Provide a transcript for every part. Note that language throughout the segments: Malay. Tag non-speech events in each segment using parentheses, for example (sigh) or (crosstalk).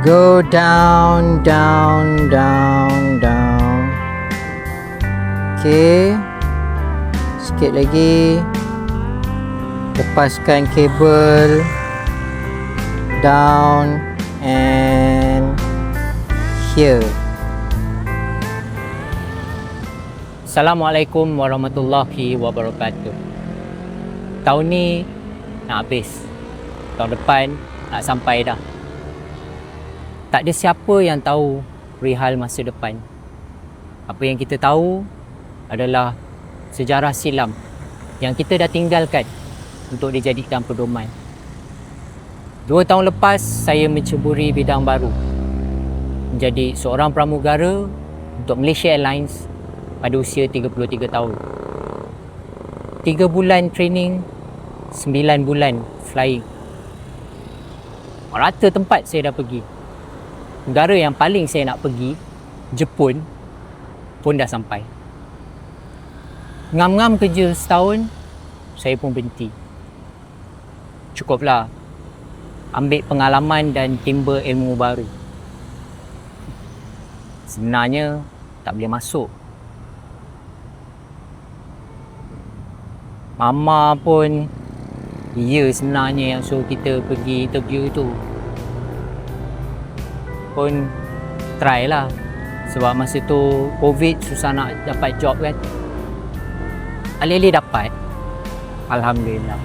Go down, down, down, down. Okay. Sikit lagi. Lepaskan kabel. Down and here. Assalamualaikum warahmatullahi wabarakatuh. Tahun ni nak habis. Tahun depan nak sampai dah. Tak ada siapa yang tahu perihal masa depan. Apa yang kita tahu adalah sejarah silam yang kita dah tinggalkan untuk dijadikan pedoman. Dua tahun lepas, saya menceburi bidang baru. Menjadi seorang pramugara untuk Malaysia Airlines pada usia 33 tahun. Tiga bulan training, sembilan bulan flying. Rata tempat saya dah pergi negara yang paling saya nak pergi Jepun pun dah sampai. Ngam-ngam kerja setahun saya pun berhenti. Cukuplah ambil pengalaman dan timba ilmu baru. Sebenarnya tak boleh masuk. Mama pun ya sebenarnya yang suruh kita pergi interview tu pun try lah. Sebab masa tu covid susah nak dapat job kan. Alih-alih dapat. Alhamdulillah.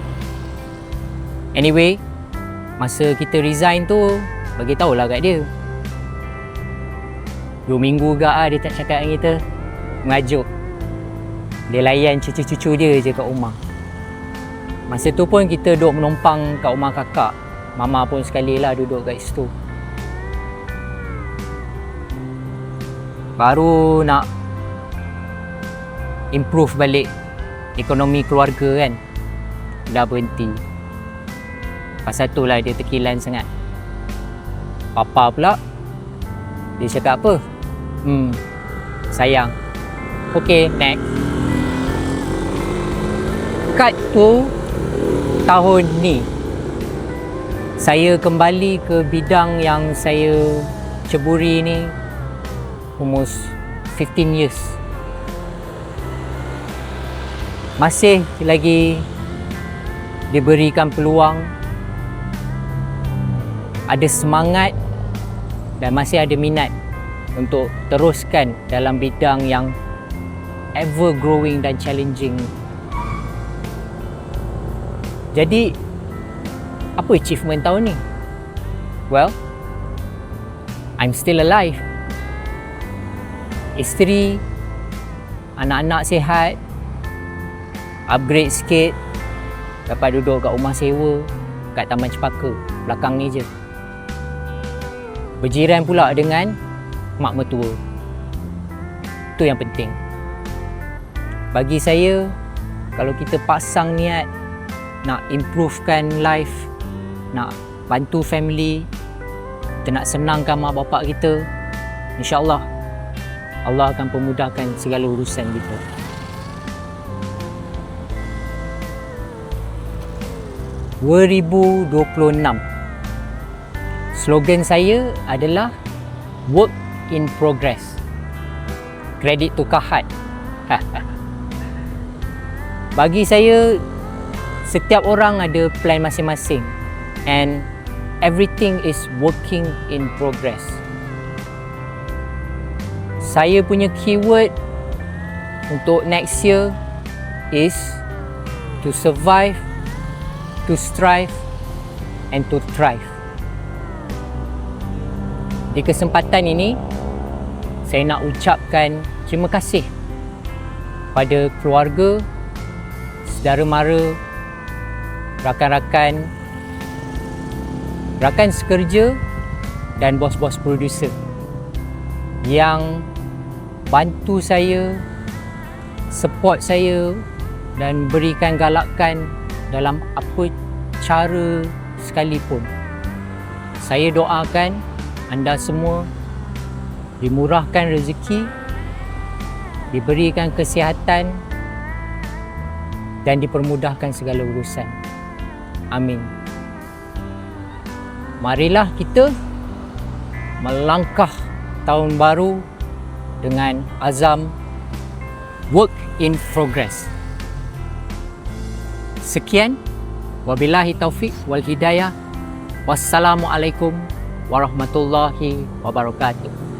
Anyway masa kita resign tu bagi tahulah kat dia. Dua minggu gak ah dia tak cakap dengan kita. Mengajuk. Dia layan cucu-cucu dia je kat rumah. Masa tu pun kita duduk menumpang kat rumah kakak. Mama pun sekali lah duduk kat situ baru nak improve balik ekonomi keluarga kan dah berhenti. Pasal tu lah dia terkilan sangat. Papa pula dia cakap apa? Hmm sayang. Ok next. Kat tu tahun ni saya kembali ke bidang yang saya ceburi ni almost 15 years. Masih lagi diberikan peluang ada semangat dan masih ada minat untuk teruskan dalam bidang yang ever growing dan challenging. Jadi apa achievement tahun ni? Well, I'm still alive isteri anak-anak sihat upgrade sikit dapat duduk kat rumah sewa kat Taman Cepaka belakang ni je. Berjiran pula dengan mak mertua. Tu yang penting. Bagi saya kalau kita pasang niat nak improvekan life nak bantu family kita nak senangkan mak bapak kita insyaallah Allah akan pemudahkan segala urusan kita. ...2026... ...slogan saya adalah... ...work in progress... ...credit to Kahat... (laughs) ...bagi saya... ...setiap orang ada plan masing-masing... ...and... ...everything is working in progress saya punya keyword untuk next year is to survive, to strive and to thrive. Di kesempatan ini, saya nak ucapkan terima kasih pada keluarga, saudara mara, rakan-rakan, rakan sekerja dan bos-bos producer yang bantu saya, support saya dan berikan galakan dalam apa cara sekalipun. Saya doakan anda semua dimurahkan rezeki, diberikan kesihatan dan dipermudahkan segala urusan. Amin. Marilah kita melangkah tahun baru dengan azam work in progress. Sekian, wabillahi taufik wal hidayah. Wassalamualaikum warahmatullahi wabarakatuh.